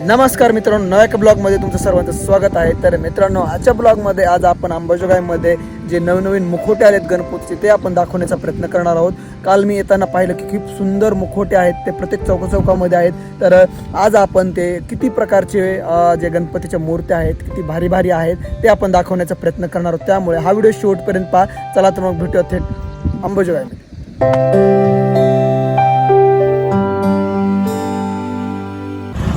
नमस्कार मित्रांनो नव्या एका ब्लॉगमध्ये तुमचं सर्वांचं स्वागत आहे. तर मित्रांनो आजच्या ब्लॉगमध्ये आज आपण अंबाजोगाईमध्ये जे नवनवीन मुखोटे आलेत गणपतीचे ते आपण दाखवण्याचा प्रयत्न करणार आहोत. काल मी येताना पाहिलं की खूप सुंदर मुखोटे आहेत ते प्रत्येक चौका चौकामध्ये आहेत. तर आज आपण ते किती प्रकारचे जे गणपतीच्या मूर्त्या आहेत किती भारी भारी आहेत ते आपण दाखवण्याचा प्रयत्न करणार आहोत. त्यामुळे हा व्हिडिओ शेवटपर्यंत पहा. चला तर मग भेटूया थेट अंबाजोगाईमध्ये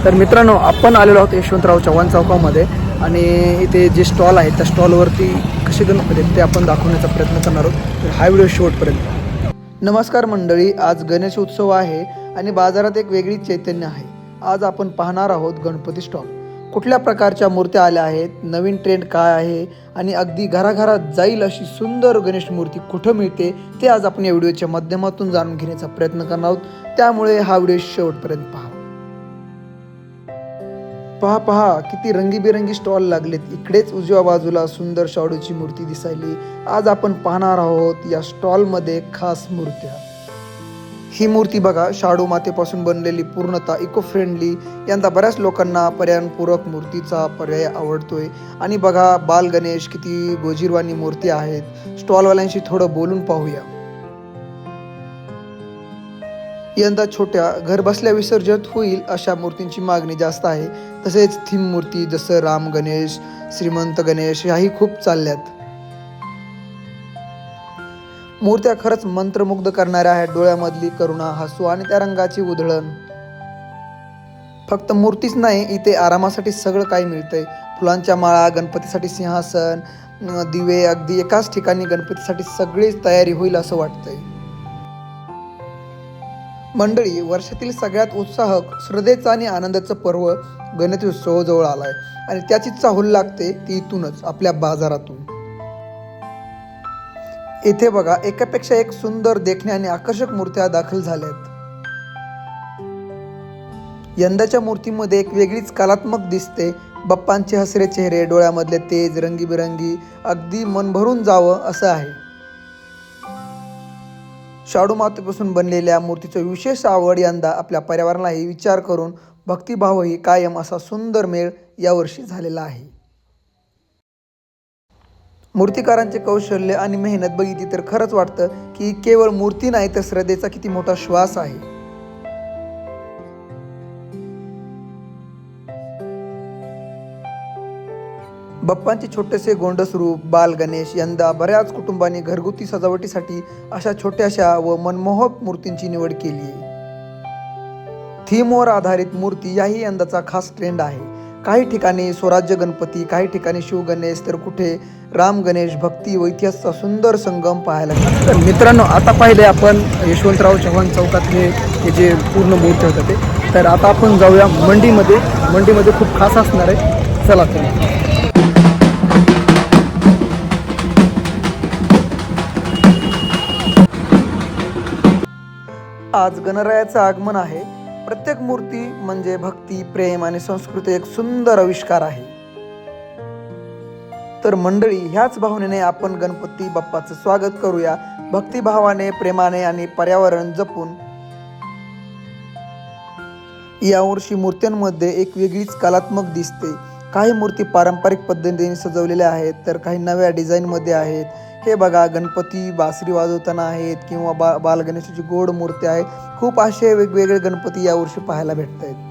तर मित्रांनो आपण आलेलो आहोत यशवंतराव चव्हाण चौकामध्ये आणि इथे जे स्टॉल आहेत त्या स्टॉलवरती कसे गणपती आहेत ते आपण दाखवण्याचा प्रयत्न करणार आहोत. तर हा व्हिडिओ शेवटपर्यंत नमस्कार मंडळी आज गणेश उत्सव आहे आणि बाजारात एक वेगळी चैतन्य आहे. आज आपण पाहणार आहोत गणपती स्टॉल कुठल्या प्रकारच्या मूर्त्या आल्या आहेत नवीन ट्रेंड काय आहे आणि अगदी घराघरात जाईल अशी सुंदर गणेश मूर्ती कुठं मिळते ते आज आपण या व्हिडिओच्या माध्यमातून जाणून घेण्याचा प्रयत्न करणार आहोत. त्यामुळे हा व्हिडिओ शेवटपर्यंत पहा. पहा पहा किती रंगीबेरंगी स्टॉल लागलेत. इकडेच उजव्या बाजूला सुंदर शाडूची मूर्ती दिसायली. आज आपण पाहणार आहोत या स्टॉलमध्ये खास मूर्त्या. ही मूर्ती बघा शाडू मातेपासून बनलेली पूर्णतः इको फ्रेंडली यंदा बऱ्याच लोकांना पर्यावरणपूरक मूर्तीचा पर्याय आवडतोय. आणि बघा बाल गणेश किती गोजीरवाणी मूर्ती आहेत. स्टॉलवाल्यांशी थोडं बोलून पाहूया. यंदा छोट्या घरबसल्या विसर्जित होईल अशा मूर्तींची मागणी जास्त आहे. तसेच थीम मूर्ती जसं राम गणेश श्रीमंत गणेश ह्याही खूप चालल्यात. मूर्त्या खरंच मंत्रमुग्ध करणाऱ्या आहेत. डोळ्यामधली करुणा हसू आणि त्या रंगाची उधळण. फक्त मूर्तीच नाही इथे आरामासाठी सगळं काही मिळतंय. फुलांच्या माळा गणपतीसाठी सिंहासन दिवे अगदी एकाच ठिकाणी गणपतीसाठी सगळीच तयारी होईल असं वाटतंय. मंडळी वर्षातील सगळ्यात उत्साहक श्रद्धेचं आणि आनंदाचं पर्व गणेशोत्सव जवळ आलाय आणि त्याची चाहूल लागते ती इथूनच आपल्या बाजारातून. येथे बघा एकापेक्षा एक सुंदर देखण्या आणि आकर्षक मूर्त्या दाखल झाल्यात. यंदाच्या मूर्तीमध्ये एक वेगळीच कलात्मक दिसते. बाप्पांचे हसरे चेहरे डोळ्यामधले तेज रंगीबिरंगी अगदी मन भरून जावं असं आहे. शाडू मातेपासून बनलेल्या मूर्तीचं विशेष आवड यंदा आपल्या पर्यावरणालाही विचार करून भक्तिभावही कायम असा सुंदर मेळ यावर्षी झालेला आहे. मूर्तिकारांचे कौशल्य आणि मेहनत बघितली तर खरंच वाटतं की केवळ मूर्ती नाही तर श्रद्धेचा किती मोठा श्वास आहे. बाप्पांचे छोटेसे गोंडस रूप बाल गणेश यंदा बऱ्याच कुटुंबांनी घरगुती सजावटीसाठी अशा छोट्याशा व मनमोहक मूर्तींची निवड केली आहे. थीमवर आधारित मूर्ती याही यंदाचा खास ट्रेंड आहे. काही ठिकाणी स्वराज्य गणपती काही ठिकाणी शिव गणेश तर कुठे राम गणेश भक्ती व इतिहासचा सुंदर संगम पाहायला तर मित्रांनो आता पाहिले आपण यशवंतराव चव्हाण चौकातले हे जे पूर्ण मूर्ती होतं ते. तर आता आपण जाऊया मंडीमध्ये. मंडीमध्ये खूप खास असणार आहे. चला चला आज गणरायाचं आगमन आहे. प्रत्येक मूर्ती म्हणजे भक्ती प्रेम आणि संस्कृती एक सुंदर आविष्कार आहे. तर मंडळी ह्याच भावनेने आपण गणपती बाप्पाचं स्वागत करूया. भक्तिभावाने प्रेमाने आणि पर्यावरण जपून. यावर्षी मूर्त्यांमध्ये एक वेगळीच कलात्मक दिसते. काही मूर्ती पारंपरिक पद्धतीने सजवलेल्या आहेत तर काही नव्या डिझाईनमध्ये आहेत. हे बघा गणपती बासरी वाजवताना आहेत किंवा बा बालगणेशाची गोड मूर्ती आहे. खूप असे वेगवेगळे गणपती यावर्षी पाहायला भेटत आहेत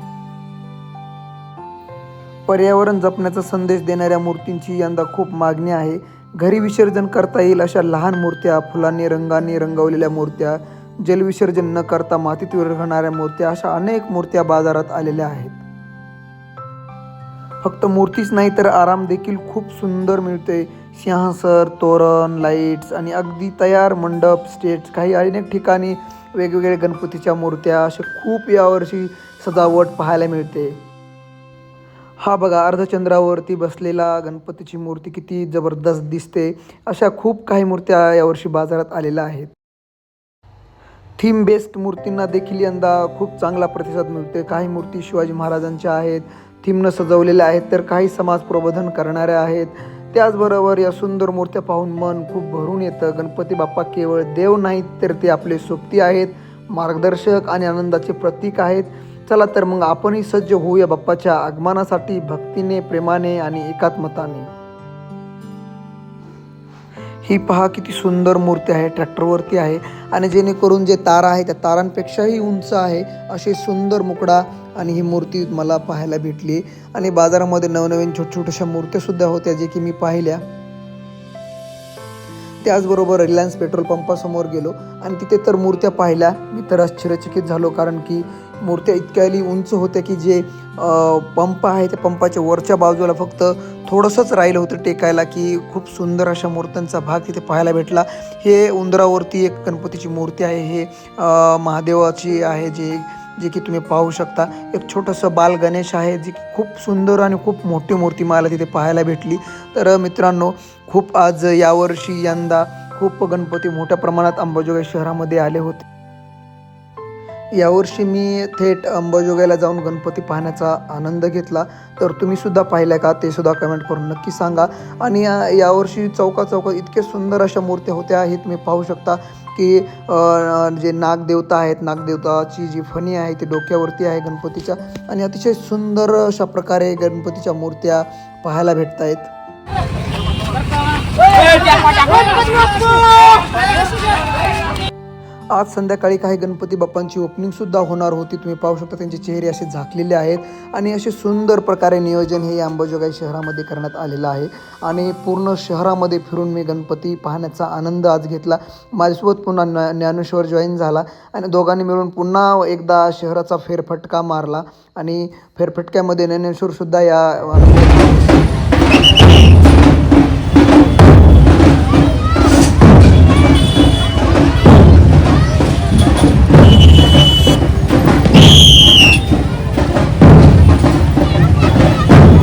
पर्यावरण जपण्याचा संदेश देणाऱ्या मूर्तींची यंदा खूप मागणी आहे. घरी विसर्जन करता येईल अशा लहान मूर्त्या फुलांनी रंगांनी रंगवलेल्या मूर्त्या जलविसर्जन न करता मातीत विरघळणाऱ्या मूर्त्या अशा अनेक मूर्त्या बाजारात आलेल्या आहेत. फक्त मूर्तीच नाही तर आराम देखील खूप सुंदर मिळते. सिंहासर तोरण लाईट्स आणि अगदी तयार मंडप स्टेज काही अनेक ठिकाणी वेगवेगळ्या गणपतीच्या मूर्त्या अशा खूप यावर्षी सजावट पाहायला मिळते. हा बघा अर्धचंद्रावरती बसलेला गणपतीची मूर्ती किती जबरदस्त दिसते. अशा खूप काही मूर्त्या यावर्षी बाजारात आलेल्या आहेत. थीम बेस्ड मूर्तींना देखील यंदा खूप चांगला प्रतिसाद मिळते काही मूर्ती शिवाजी महाराजांच्या आहेत थीमनं सजवलेल्या आहेत तर काही समाज प्रबोधन करणाऱ्या आहेत. त्याचबरोबर या सुंदर मूर्त्या पाहून मन खूप भरून येतं. गणपती बाप्पा केवळ देव नाहीत तर ते आपले सोबती आहेत मार्गदर्शक आणि आनंदाचे प्रतीक आहेत. चला तर मग आपणही सज्ज होऊया बाप्पाच्या आगमनासाठी भक्तीने प्रेमाने आणि एकात्मताने. ही पहा किती सुंदर मूर्ती आहे ट्रॅक्टरवरती आहे. आणि जेणेकरून जे तारा आहे त्या तारांपेक्षाही उंच आहे अशी सुंदर मुकडा आणि ही मूर्ती मला पाहायला भेटली. आणि बाजारामध्ये नवनवीन छोट छोट्याशा मूर्त्यासुद्धा होत्या जे की मी पाहिल्या. त्याचबरोबर रिलायन्स पेट्रोल पंपासमोर गेलो. आणि तिथे तर मूर्त्या पाहिल्या. मी तर आश्चर्यचकित झालो कारण की मूर्त्या इतक्याली उंच होत्या की जे पंप आहे त्या पंपाच्या वरच्या बाजूला फक्त थोडंसंच राहिलं होतं टेकायला की खूप सुंदर अशा मूर्त्यांचा भाग तिथे पाहायला भेटला. हे उंदरावरती एक गणपतीची मूर्ती आहे हे महादेवाची आहे जे जे की तुम्ही पाहू शकता. एक छोटंसं बाल गणेश आहे जे की खूप सुंदर आणि खूप मोठी मूर्ती मला तिथे पाहायला भेटली. तर मित्रांनो खूप आज यावर्षी यंदा खूप गणपती मोठ्या प्रमाणात अंबाजोगाई शहरामध्ये आले होते. यावर्षी मी थेट अंबाजोगाईला जाऊन गणपती पाहण्याचा आनंद घेतला. तर तुम्हीसुद्धा पाहिल्या का? ते सुद्धा कमेंट करून नक्की सांगा. आणि या- यावर्षी चौका चौकात इतके सुंदर अशा मूर्त्या होत्या हे तुम्ही पाहू शकता की जे नागदेवता आहेत नागदेवताची जी फणी आहे ती डोक्यावरती आहे गणपतीच्या. आणि अतिशय सुंदर अशा प्रकारे गणपतीच्या मूर्त्या पाहायला भेटत आहेत आज संध्याकाळी काही गणपती बाप्पांची ओपनिंग सुद्धा होणार होती. तुम्ही पाहू शकता त्यांचे चेहरे असे झाकलेले आहेत आणि असे सुंदर प्रकारे नियोजन हे अंबाजोगाई शहरामध्ये करण्यात आलेलं आहे. आणि पूर्ण शहरामध्ये फिरून मी गणपती पाहण्याचा आनंद आज घेतला. माझ्यासोबत पुन्हा ज्ञा- ज्ञानेश्वर जॉईन झाला आणि दोघांनी मिळून पुन्हा एकदा शहराचा फेरफटका मारला. आणि फेरफटक्यामध्ये ज्ञानेश्वरसुद्धा या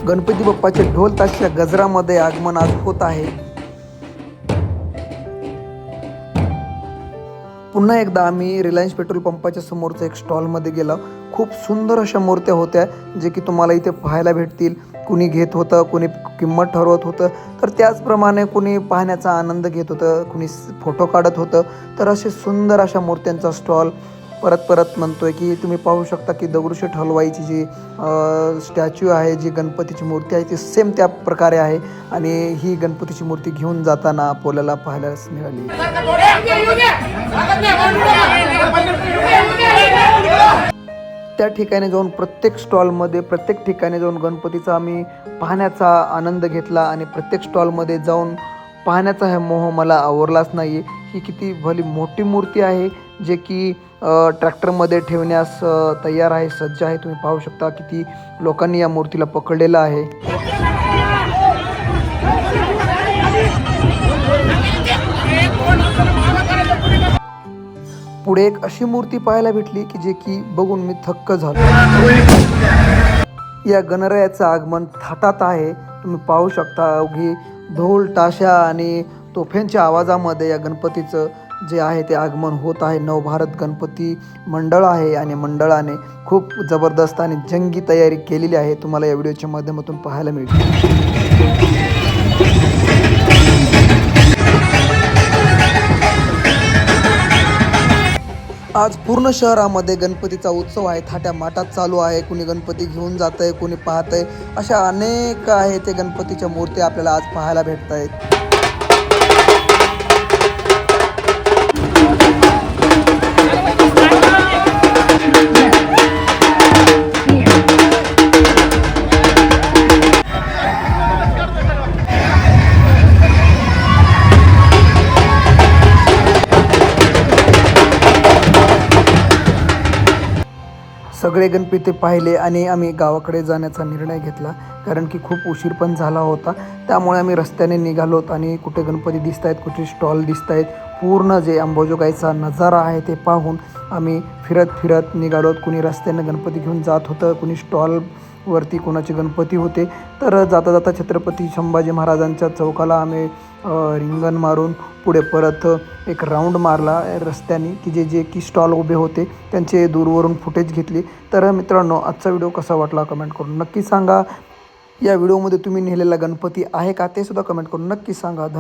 गणपती बाप्पाचे ढोल ताशा गजरामध्ये आगमन आज होत आहे. पुन्हा एकदा आम्ही रिलायन्स पेट्रोल पंपाच्या समोरच्या एक स्टॉलमध्ये गेलो. खूप सुंदर अशा मूर्त्या होत्या जे की तुम्हाला इथे पाहायला भेटतील. कुणी घेत होतं कुणी किंमत ठरवत होतं. तर त्याचप्रमाणे कुणी पाहण्याचा आनंद घेत होतं कुणी फोटो काढत होतं. तर असे सुंदर अशा मूर्त्यांचा स्टॉल परत परत म्हणतोय की तुम्ही पाहू शकता की दगडूशेठ हलवाईची जी स्टॅच्यू आहे जी गणपतीची मूर्ती आहे ती सेम त्या प्रकारे आहे. आणि ही गणपतीची मूर्ती घेऊन जाताना आपल्याला पाहायलाच मिळाली. त्या ठिकाणी जाऊन प्रत्येक स्टॉलमध्ये प्रत्येक ठिकाणी जाऊन गणपतीचा आम्ही पाहण्याचा आनंद घेतला आणि प्रत्येक स्टॉलमध्ये जाऊन पाहण्याचा हा मोह मला आवरलाच नाही. ही किती भली मोठी मूर्ती आहे. जे की ट्रॅक्टरमध्ये ठेवण्यास तयार आहे सज्ज आहे. तुम्ही पाहू शकता किती लोकांनी या मूर्तीला पकडलेलं आहे. पुढे एक अशी मूर्ती पाहायला भेटली की जे की बघून मी थक्क झालो. या गणरायाचं आगमन थाटात आहे. तुम्ही पाहू शकता अवघी ढोल ताशा आणि तोफ्यांच्या आवाजामध्ये या गणपतीचं जे आहे ते आगमन होत आहे. नवभारत गणपती मंडळ आहे आणि मंडळाने खूप जबरदस्त आणि जंगी तयारी केलेली आहे. तुम्हाला या व्हिडिओच्या माध्यमातून पाहायला मिळते आज पूर्ण शहरामध्ये गणपतीचा उत्सव आहे. थाट्या माटात चालू आहे. कुणी गणपती घेऊन जात आहे कुणी पाहत आहे अशा अनेक आहे ते गणपतीच्या मूर्ती आपल्याला आज पाहायला भेटत आहेत सगळे गणपती पाहिले आणि आम्ही गावाकडे जाण्याचा निर्णय घेतला. कारण की खूप उशीर पण झाला होता. त्यामुळे आम्ही रस्त्याने निघालोत आणि कुठे गणपती दिसत आहेत कुठे स्टॉल दिसत आहेत पूर्ण जे अंबाजोगाईचा नजारा आहे ते पाहून आम्ही फिरत फिरत निघालोत कुणी रस्त्यानं गणपती घेऊन जात होतं कुणी स्टॉल वरती कोणाचे गणपती होते. तर जाता जाता छत्रपती संभाजी महाराजांच्या चौकाला आम्ही रिंगण मारून पुढे परत एक राऊंड मारला रस्त्याने की जे जे की स्टॉल उभे होते त्यांचे दूरवरून फुटेज घेतली. तर मित्रांनो आजचा व्हिडिओ कसा वाटला कमेंट करून नक्की सांगा. या व्हिडिओमध्ये तुम्ही नेलेला गणपती आहे का ते सुद्धा कमेंट करून नक्की सांगा. धन